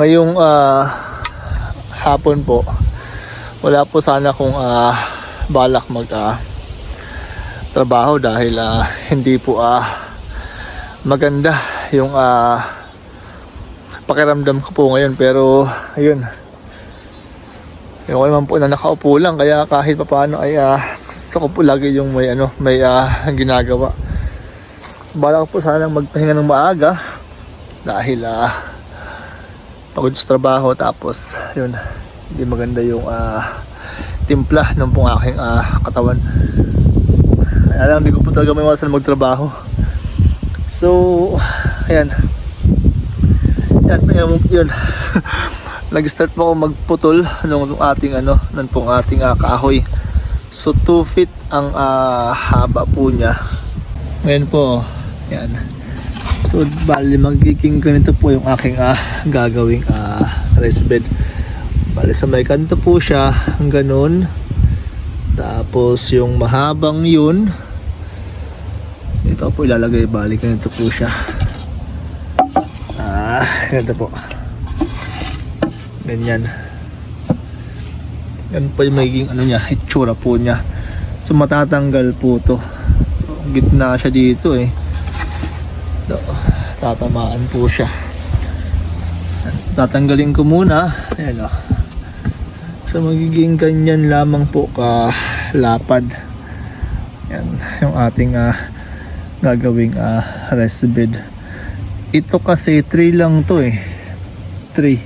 Ngayong ah, hapon po, wala po sana kung ah, balak mag ah, trabaho dahil ah, hindi po ah, maganda yung ah, pakiramdam ko po ngayon. Pero ayun. Yung naman po na nakaupo lang kaya kahit papaano ay ah, gusto ko po lagi yung may ano may ah, ginagawa. Bala ko po sana magpahinga ng maaga dahil ah, pagod sa trabaho tapos yun hindi maganda yung ah, timpla ng pong aking ah, katawan. Kaya lang hindi ko po talaga may iwasan magtrabaho. So ayan. Yan yun, yun. nag-start po ako magputol nung, nung ating ano nung pong ating ah, kahoy. So 2 feet ang ah, haba po niya. Ngayon po yan So, bali magiging ganito po yung aking ah, gagawing ah, rest bed. Bali sa may kanto po siya, ang ganun. Tapos yung mahabang yun, ito po ilalagay, bali ganito po siya. Ah, ganito po. Ganyan. Yan po yung magiging ano niya, itsura po niya. So, matatanggal po to. So, gitna siya dito eh. So, tatamaan po siya. Tatanggalin ko muna. Ayan o. So magiging ganyan lamang po ka lapad. Yan yung ating ah, gagawing ah, rest bed. Ito kasi 3 lang to eh. 3.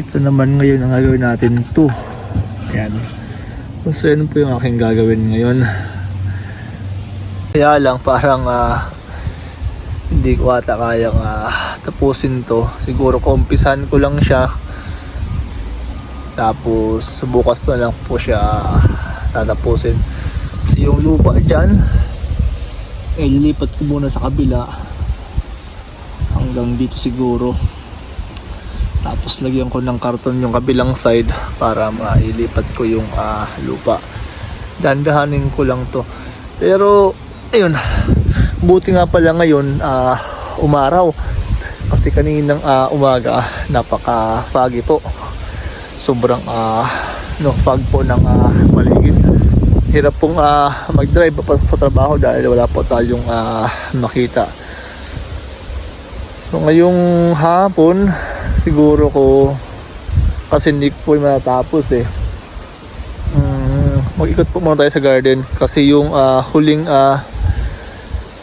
Ito naman ngayon ang gagawin natin 2. Yan. So yun po yung aking gagawin ngayon. Kaya lang parang ah, hindi ko ata kayang ah, tapusin to. Siguro kumpisan ko lang siya. Tapos bukas na lang po siya tatapusin. Kasi yung lupa dyan eh lilipat ko muna sa kabila. Hanggang dito siguro. Tapos lagyan ko ng karton yung kabilang side para mailipat ko yung ah, lupa. Dandahanin ko lang to. Pero ayun buti nga pala ngayon ah, umaraw. Kasi kaninang ah, umaga napaka foggy po. Sobrang ah, no, fog po ng ah, paligid. Hirap pong ah, mag-drive papasok sa trabaho dahil wala po tayong ah, makita. So ngayong hapon siguro ko kasi hindi po matatapos eh. Mm, mag-ikot po muna tayo sa garden. Kasi yung ah, huling ah,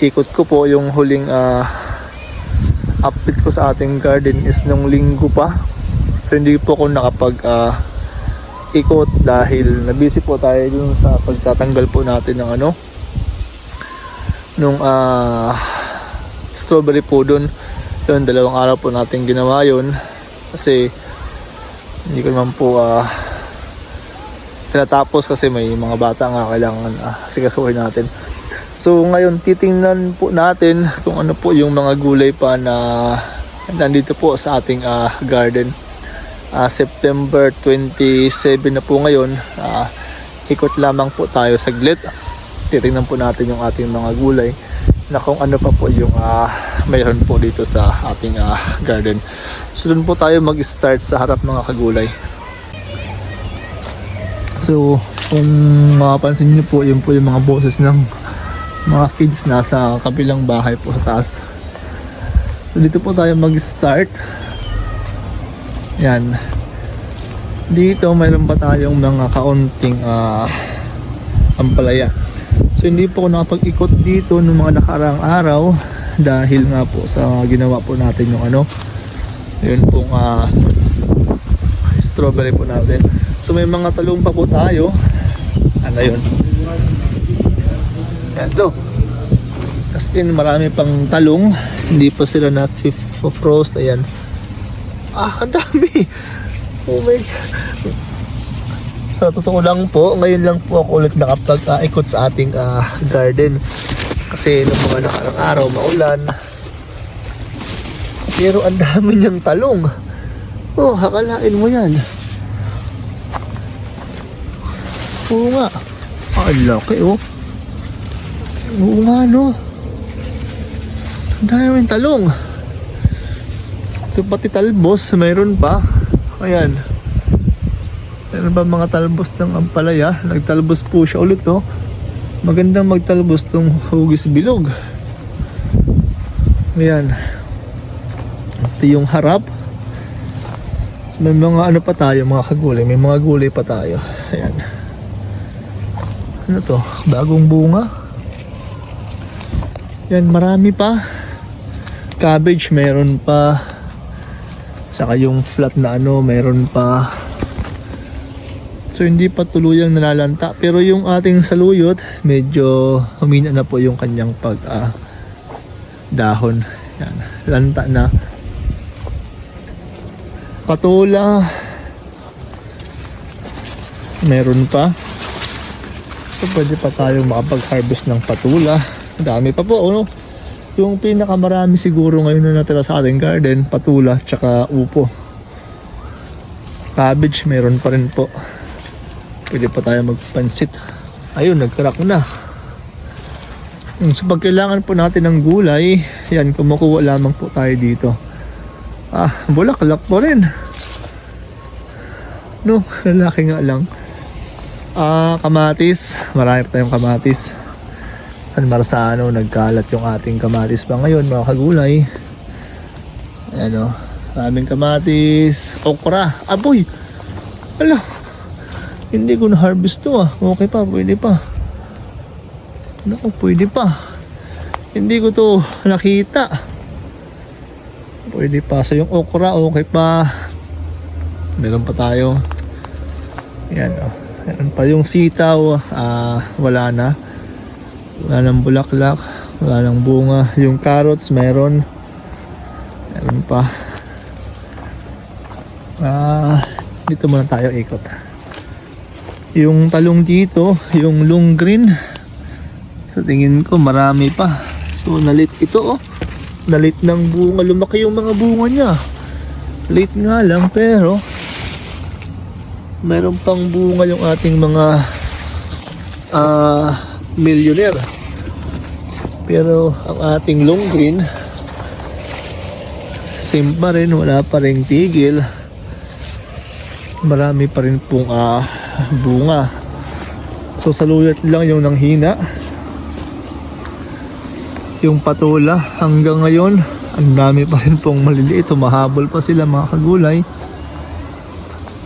ikot ko po yung huling ah, update ko sa ating garden is nung linggo pa. So hindi po ako nakapag ah, ikot dahil nabisi po tayo dun sa pagtatanggal po natin ng ano nung ah, strawberry po dun. Yun dalawang araw po natin ginawa yun. Kasi hindi ko naman po ah, tinatapos kasi may mga bata nga kailangan ah, sigasuhin natin So ngayon titingnan po natin kung ano po yung mga gulay pa na nandito po sa ating ah, garden. Ah, September 27 na po ngayon. Ah, ikot lamang po tayo saglit. Titingnan po natin yung ating mga gulay na kung ano pa po yung ah, mayroon po dito sa ating ah, garden. So doon po tayo mag-start sa harap mga kagulay. So kung mapapansin niyo po, yun po yung mga boses ng mga kids nasa kabilang bahay po sa taas. So dito po tayo mag-start. Yan. Dito mayroon pa tayong mga kaunting ah, ampalaya. So hindi po ako nakapag-ikot dito ng mga nakaraang araw dahil nga po sa ginawa po natin yung ano yun pong ah, strawberry po natin. So may mga talong pa po tayo. Ano yun? Do. As in, marami pang talong. Hindi pa sila na frost. Ayan. Ah, ang dami. Oh my. Sa totoo lang po, ngayon lang po ako ulit nakapag-ikot sa ating ah, garden. Kasi nung mga nakarang araw, maulan. Pero ang dami niyang talong. Oh, hakalain mo yan. Oo nga. Ang laki oh. Oo nga no. Ang dami rin talong. So pati talbos, mayroon pa. Ayan. Meron ba mga talbos ng ampalaya? Nagtalbos po siya ulit, no? Magandang magtalbos tong hugis bilog. Ayan. Ito yung harap. So, may mga ano pa tayo, mga kagulay. May mga gulay pa tayo. Ayan. Ano to? Bagong bunga. Yan, marami pa. Cabbage, meron pa. Saka yung flat na ano, meron pa. So hindi pa tuluyang nalalanta. Pero yung ating saluyot, medyo humina na po yung kanyang pag ah, dahon. Yan, lanta na. Patula. Meron pa. So pwede pa tayo makapag-harvest ng patula. Dami pa po, ano? Yung pinakamarami siguro ngayon na natira sa ating garden, patula, tsaka upo. Cabbage, meron pa rin po. Pwede pa tayo magpansit. Ayun, nagkarak na. Yung sa pagkailangan po natin ng gulay, yan, kumukuha lamang po tayo dito. Ah, bulaklak po rin. No, lalaki nga lang. Ah, kamatis. Marami pa tayong kamatis. San Marzano, nagkalat yung ating kamatis pa ngayon, mga kagulay. Ayan o. Maraming kamatis. Okra. Aboy! Ala! Hindi ko na-harvest to ah. Okay pa, pwede pa. Naku, pwede pa. Hindi ko to nakita. Pwede pa. So yung okra, okay pa. Meron pa tayo. Ayan o. Meron pa yung sitaw. Ah, wala na. Wala nang bulaklak. Wala nang bunga. Yung carrots, meron. Meron pa. Ah, dito muna tayo ikot. Yung talong dito, yung long green, sa tingin ko marami pa. So nalit ito oh. Nalit ng bunga, lumaki yung mga bunga niya. Late nga lang pero meron pang bunga yung ating mga ah millionaire. Pero ang ating long green same pa rin, wala pa rin tigil. Marami pa rin pong ah, bunga. So saluyot lang yung nanghina. Yung patula hanggang ngayon, ang dami pa rin pong maliliit. Mahabol pa sila mga kagulay.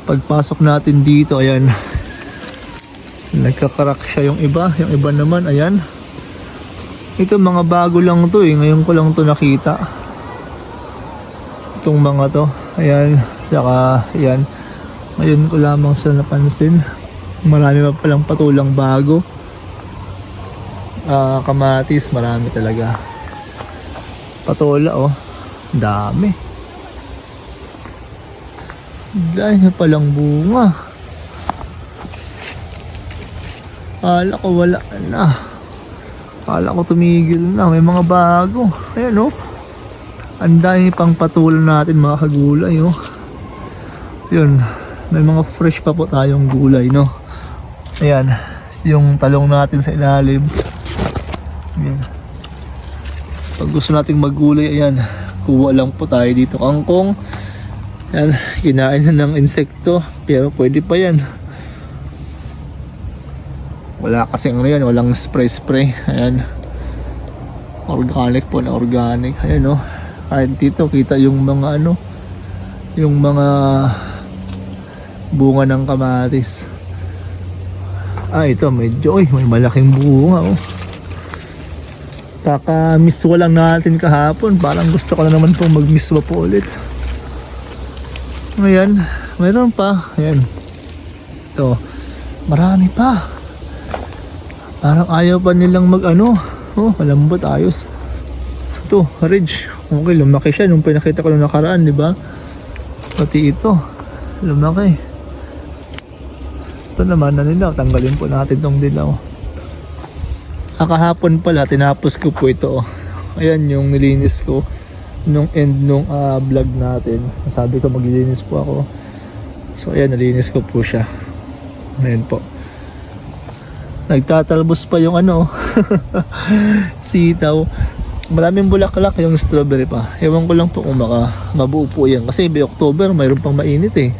Pagpasok natin dito, ayan. Nagkakarak siya yung iba. Yung iba naman, ayan. Ito mga bago lang to eh. Ngayon ko lang to nakita. Itong mga to. Ayan. Saka, ayan. Ngayon ko lamang siya napansin. Marami pa palang patulang bago. Ah, kamatis, marami talaga. Patola, oh. Dami. Dahil na palang bunga. Kala ko wala na. Kala ko tumigil na. May mga bago. Ayan, oh. Ang dami pang patulan natin mga kagulay, oh. Yun. May mga fresh pa po tayong gulay, no? Ayan. Yung talong natin sa ilalim. Ayan. Pag gusto nating maggulay, ayan. Kuha lang po tayo dito. Kangkong. Ayan. Kinain na ng insekto. Pero pwede pa yan. Wala kasing ano yan. Walang spray-spray. Ayan. Organic po na organic. Ayan, no? Kahit dito, kita yung mga ano. Yung mga bunga ng kamatis. Ah, ito medyo, oy, may malaking bunga, oh. Kaka-miswa lang natin kahapon. Parang gusto ko na naman pong mag-miswa po ulit. Ngayon, mayroon pa. Ayan. Ito. Marami pa. Parang ayaw pa nilang mag-ano. Oh, malambot, ayos. Ito, ridge. Okay, lumaki siya nung pinakita ko nung nakaraan, di ba? Pati ito. Lumaki. Ito naman na nilaw. Tanggalin po natin tong dilaw. Ah, kahapon pala, tinapos ko po ito. Oh. Ayan yung nilinis ko nung end nung ah, vlog natin. Sabi ko maglilinis po ako. So ayan, nalinis ko po siya. Ayan po. Nagtatalbos pa yung ano, sitaw. Maraming bulaklak yung strawberry pa. Ewan ko lang po kung maka mabuo po yan. Kasi by October, mayroon pang mainit eh.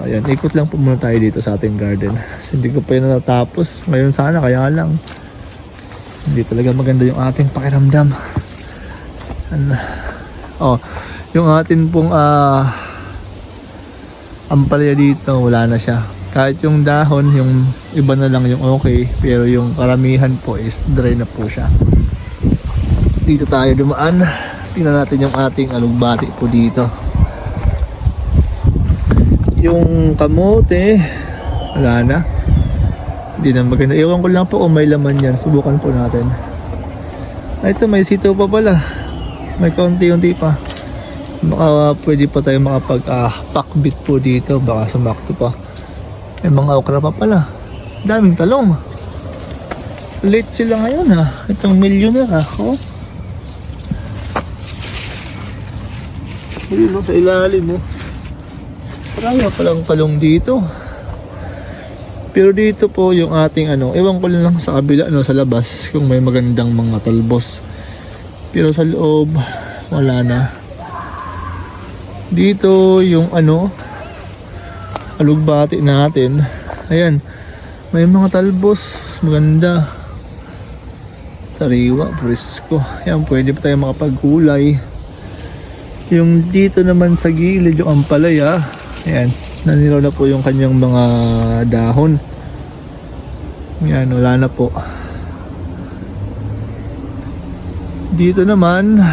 Ayan, ikot lang po muna tayo dito sa ating garden. Kasi hindi ko pa yun natatapos. Ngayon sana, kaya lang. Hindi talaga maganda yung ating pakiramdam. Ano? Oh, yung atin pong ah ampalaya dito, wala na siya. Kahit yung dahon, yung iba na lang yung okay. Pero yung karamihan po is dry na po siya. Dito tayo dumaan. Tingnan natin yung ating alugbati po dito. Yung kamote wala na. Hindi na maganda. Iwan ko lang po kung may laman yan. Subukan po natin. Ah, ito may sitaw pa pala. May kaunti-unti pa. Baka pwede pa tayo makapag ah, pakbit po dito. Baka sumakto pa may mga okra pa pala daming talong late sila ngayon ha itong millionaire ha oh Ayun no, sa ilalim mo. Marami pa palang kalong dito. Pero dito po yung ating ano, ewan ko lang sa kabila, ano, sa labas, kung may magandang mga talbos. Pero sa loob, wala na. Dito yung ano, alugbati natin. Ayan, may mga talbos, maganda. Sariwa, presko. Ayan, pwede pa tayo makapagkulay. Yung dito naman sa gilid, yung ampalaya, ayan, nanilaw na po yung kanyang mga dahon. Yan, wala na po. Dito naman,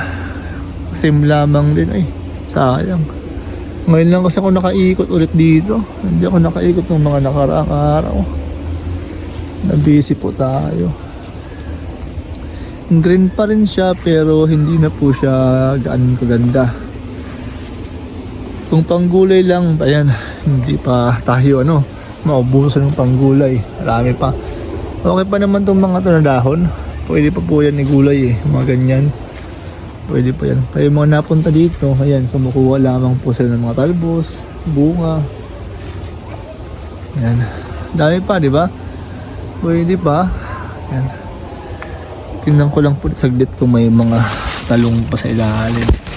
same lamang din ay, sayang. Ngayon lang kasi ako nakaikot ulit dito. Hindi ako nakaikot ng mga nakaraang araw. Na-busy po tayo. Green pa rin siya pero hindi na po siya gaan kaganda. Kung panggulay lang, ayan, hindi pa tayo ano, maubusan ng panggulay. Marami pa. Okay pa naman itong mga to na dahon. Pwede pa po yan ni gulay eh, mga ganyan. Pwede pa yan. Kayo mga napunta dito, ayan, kumukuha lamang po sila ng mga talbos, bunga. Ayan. Dami pa, di ba? Pwede pa. Ayan. Tingnan ko lang po saglit kung may mga talong pa sa ilalim.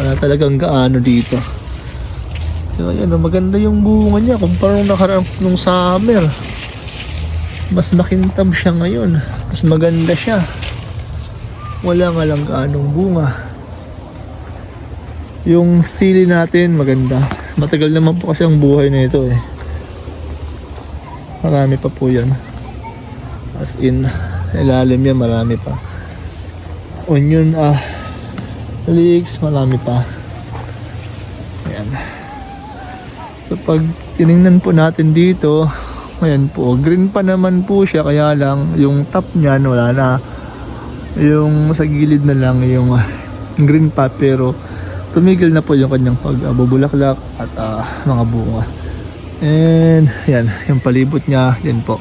wala talagang gaano dito ayan maganda yung bunga niya kumpara nung nakaraan nung summer mas makintab siya ngayon. Mas maganda siya. Wala nga lang gaanong bunga. Yung sili natin maganda. Matagal naman po kasi ang buhay na ito eh. Marami pa po yan. As in ilalim yan marami pa. Onion ah leeks, marami pa. Ayan. So pag tiningnan po natin dito, ayan po, green pa naman po siya kaya lang yung top niyan wala na. Yung sa gilid na lang yung green pa pero tumigil na po yung kanyang pagbubulaklak at ah, mga bunga. And yan, yung palibot niya, yan po.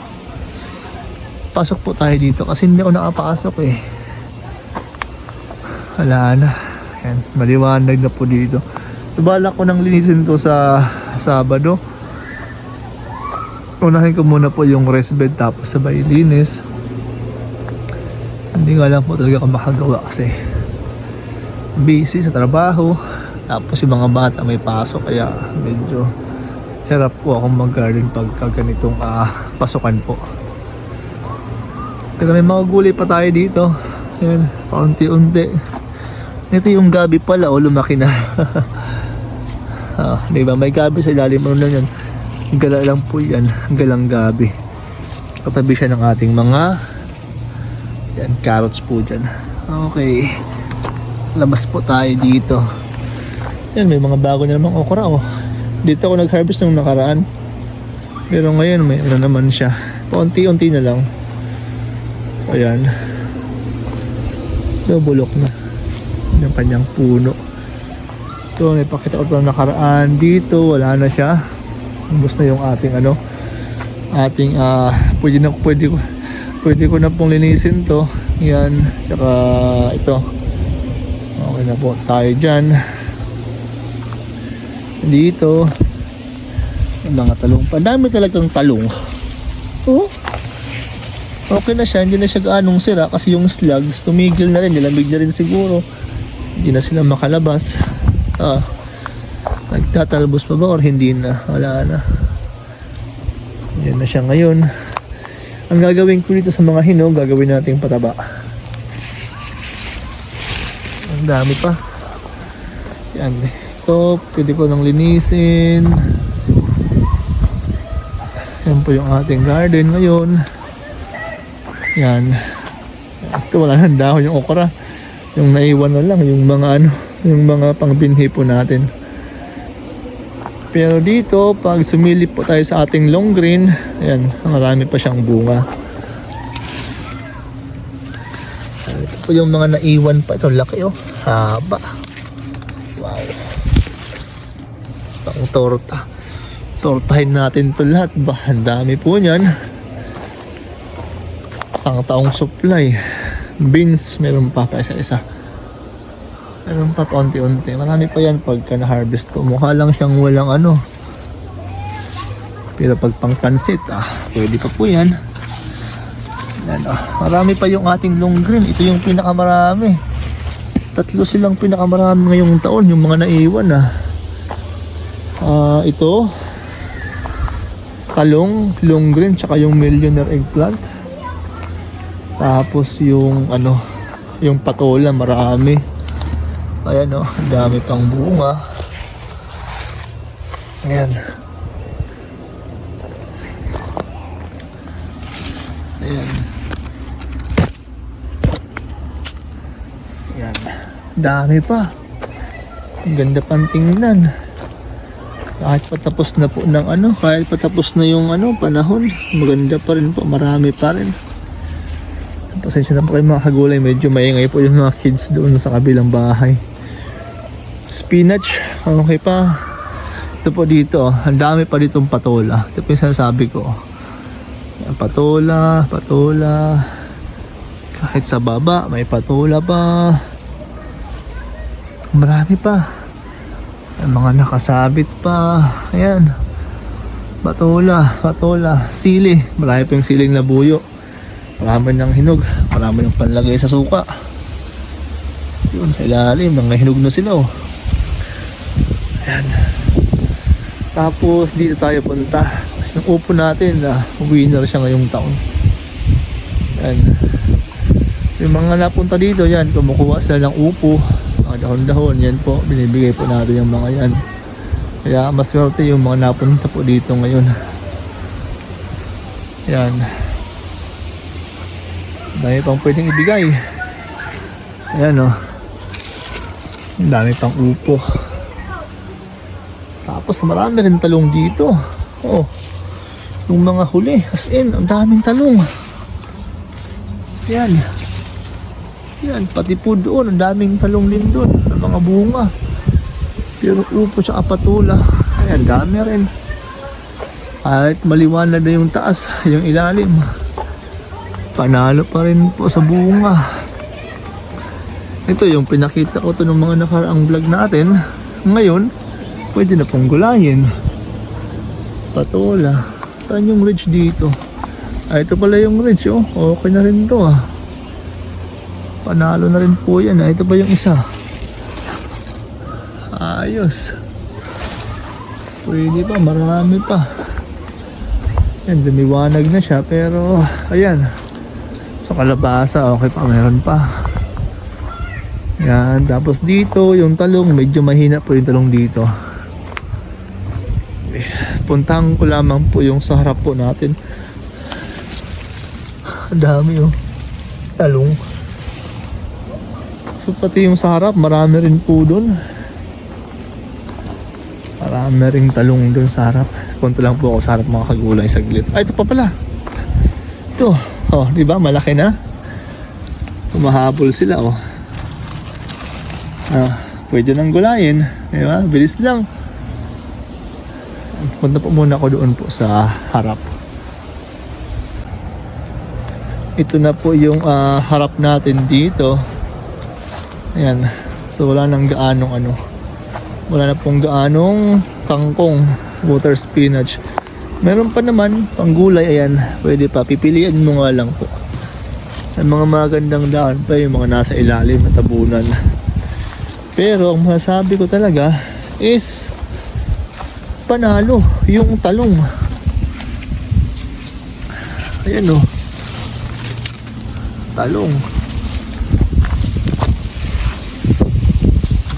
Pasok po tayo dito kasi hindi ako nakapasok eh. Wala na. Yan, maliwanag na po dito. Balak ko nang linisin to sa Sabado. Unahin ko muna po yung rest bed tapos sabay linis. Hindi nga lang po talaga ako makagawa kasi busy sa trabaho. Tapos yung mga bata may pasok kaya medyo hirap po akong mag-garden pagka ganitong ah, pasukan po. Pero may mga gulay pa tayo dito. Yan, paunti-unti. Ito yung gabi pala, oh, lumaki na. ah, di ba? May gabi sa ilalim mo na yan. Gala lang po yan. Galang gabi. Katabi siya ng ating mga yan, carrots po dyan. Okay. Labas po tayo dito. Yan, may mga bago na namang okra, oh. Dito ako nag-harvest ng nakaraan. Pero ngayon, may ano naman siya. Paunti-unti na lang. Ayan. Ito, bulok na yung kanyang puno ito may pakita ko pa nakaraan dito wala na siya ubos na yung ating ano ating ah pwede na pwede ko pwede ko na pong linisin to. Yan tsaka ito. Okay na po tayo dyan. Dito. Mga talong pa. Dami talagang talong. Oh. Okay na siya, hindi na siya gaanong sira kasi yung slugs tumigil na rin, nilamig na rin siguro. Hindi na sila makalabas. Ah, nagtatalbos pa ba or hindi na? Wala na. Yan na siya ngayon. Ang gagawin ko dito sa mga hinog, gagawin natin pataba. Ang dami pa. Yan. Ito, pwede ko nang linisin. Yan po yung ating garden ngayon. Yan. Ito wala nang dahon yung okra. Yung naiwan na lang, yung mga ano, yung mga pangbinhi po natin. Pero dito, pag sumilip po tayo sa ating long green, ayan, marami pa siyang bunga. Ito po yung mga naiwan pa. Ito, laki oh. Haba. Wow. Pang torta. Tortahin natin to lahat. Ba, ang dami po niyan. Isang taong supply. Beans, meron pa pa isa-isa. Meron pa paunti-unti. Marami pa yan pagka na-harvest ko. Mukha lang siyang walang ano. Pero pag pang pansit, ah, pwede pa po yan. Yan, ah. Marami pa yung ating long green. Ito yung pinakamarami. Tatlo silang pinakamarami ngayong taon. Yung mga naiwan, ah. Ah, ito. Kalong, long green, tsaka yung millionaire eggplant. Tapos yung ano, yung patola marami. Ayan oh, ang dami pang bunga. Ayan. Ayan. Ayan. Dami pa. Ang ganda pang tingnan. Kahit patapos na po ng ano, kahit patapos na yung ano, panahon, maganda pa rin po, marami pa rin. Pasensya na po kayo mga kagulay, medyo maingay po yung mga kids doon sa kabilang bahay. Spinach, okay pa. Ito po dito, ang dami pa ditong patola. Ito po yung sinasabi ko. Patola, patola. Kahit sa baba, may patola pa. Marami pa. Ang mga nakasabit pa. Ayan. Patola, patola. Sili. Marami pa yung siling na buyo. Marami ng hinog. Marami ng panlagay sa suka. Yun, sa ilalim. Mga hinog na sila oh. Ayan. Tapos dito tayo punta. Yung upo natin na winner siya ngayong taon. Ayan. So, yung mga napunta dito yan, kumukuha sila ng upo. Mga dahon-dahon, yan po. Binibigay po natin yung mga yan. Kaya mas swerte yung mga napunta po dito ngayon. Yan. Dami pang pwedeng ibigay. Ayan o. Ang dami pang upo. Tapos marami rin talong dito. Oh. Yung mga huli. As in, ang daming talong. Yan. Yan, pati po doon, ang daming talong din doon. Ang mga bunga. Pero upo sa patula. Ayan, dami rin. Kahit maliwanag na yung taas, yung ilalim. Panalo pa rin po sa bunga. Ito yung pinakita ko to ng mga nakaraang vlog natin. Ngayon, pwede na pong gulayin. Patola. Saan yung ridge dito? Ah, ito pala yung ridge, oh. Okay na rin to, ah. Panalo na rin po yan, ah. Ito pa yung isa. Ayos. Pwede pa, marami pa. Yan, dumiwanag na siya, pero, ayan. Sa kalabasa, okay pa, meron pa. Yan, tapos dito, yung talong, medyo mahina po yung talong dito. Puntahan ko lamang po yung sa harap po natin. Ang dami oh. Talong. So pati yung sa harap, marami rin po dun. Marami rin talong dun sa harap. Punta lang po ako sa harap mga kagulay saglit. Ay, ito pa pala. Ito. Oh, di ba? Malaki na. Tumahabol sila oh. Ah, pwede nang gulayin. Di ba? Bilis lang. Punta po muna ako doon po sa harap. Ito na po yung ah, harap natin dito. Ayan. So wala nang gaanong ano. Wala na pong gaanong kangkong, water spinach. Meron pa naman pang gulay ayan. Pwede pa pipilian mo nga lang po. Ang mga magandang daan pa yung mga nasa ilalim na tabunan. Pero ang masasabi ko talaga is panalo yung talong. Ayan o. Talong.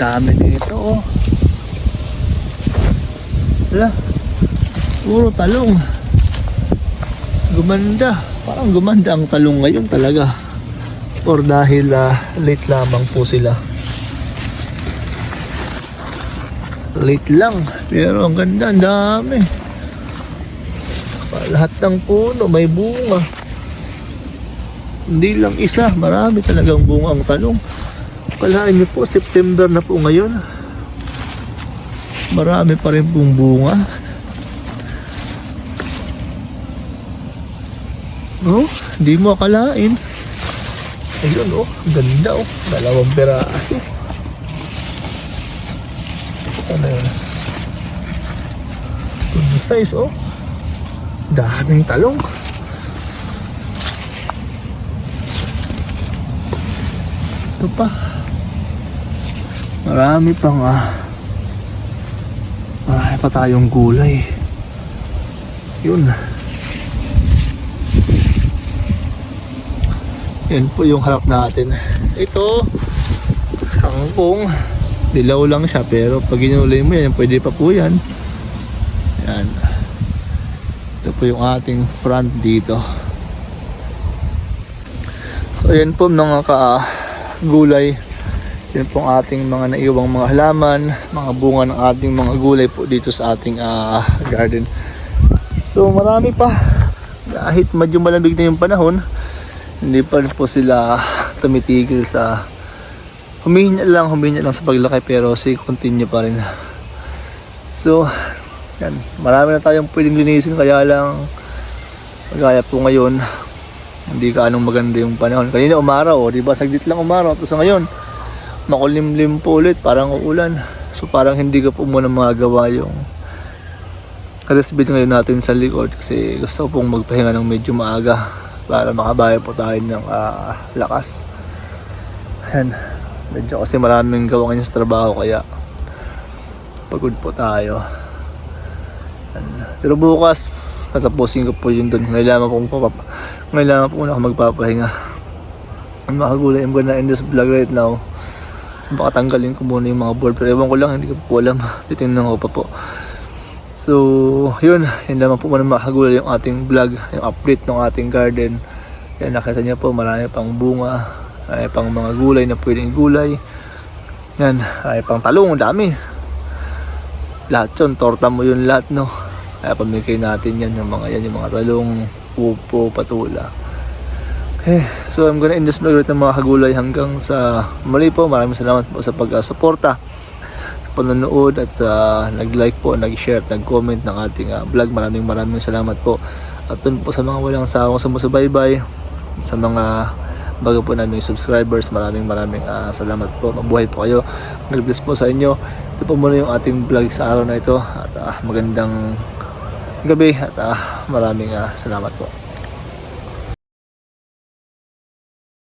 Dami nito oh. Wala. Puro talong. Gumanda. Parang gumanda ang talong ngayon talaga. Or dahil ah, late lamang po sila. Late lang. Pero ang ganda, ang dami. Lahat ng puno may bunga. Hindi lang isa, marami talagang bunga ang talong. Kalahin niyo po, September na po ngayon. Marami pa rin pong bunga. Oh, hindi mo akalain. Ayun oh, ganda oh. Dalawang peraso. Ano yun? Good size oh. Daming talong. Ito pa. Marami pang ah. Marami pa tayong gulay. Yun. Yan po yung harap natin. Ito, kangkong. Dilaw lang siya pero pag ginulay mo yan, pwede pa po yan. Yan. Ito po yung ating front dito. So yan po mga ka gulay. Yan po ating mga naiwang mga halaman, mga bunga ng ating mga gulay po dito sa ating ah, garden. So marami pa. Kahit medyo malamig na yung panahon, hindi pa po sila tumitigil sa humihinga lang, humihinga lang sa paglaki pero si continue pa rin. So, yan. Marami na tayong pwedeng linisin kaya lang kagaya po ngayon hindi ka anong maganda yung panahon. Kanina umaraw, oh, di ba? Saglit lang umaraw. Tapos ngayon, makulimlim po ulit, parang uulan. So parang hindi ka po muna magagawa yung resbit ngayon natin sa likod kasi gusto pong magpahinga ng medyo maaga para makabaya po tayo ng ah, lakas. Ayan. Medyo kasi maraming gawa ngayon sa trabaho kaya pagod po tayo. Ayan. Pero bukas, tatapusin ko po yun doon. Ngayon lamang po, papap ngayon lamang po muna ako magpapahinga. Ang mga gulay, I'm gonna end this vlog right now. Baka tanggalin ko muna yung mga board. Pero ewan ko lang, hindi ko po alam. Titingnan ko pa po. So, yun. Yun lamang po muna mga gulay yung ating vlog. Yung update ng ating garden. Yan, nakita niyo po, marami pang bunga. Marami pang mga gulay na pwedeng gulay. Yan, marami pang talong, dami. Lahat yun, torta mo yun lahat, no? Kaya pamigay natin yan, yung mga yan, yung mga talong, pupo, patula. Okay, so I'm gonna end this vlog ng mga kagulay hanggang sa muli po. Maraming salamat po sa pag-suporta, panonood at sa nag-like po, nag-share, nag-comment ng ating ah, vlog. Maraming maraming salamat po. At dun po sa mga walang sawang sumusubaybay, sa mga bago po naming subscribers, maraming maraming ah, salamat po. Mabuhay po kayo. God bless po sa inyo. Ito po muna yung ating vlog sa araw na ito. At ah, magandang gabi at ah, maraming ah, salamat po.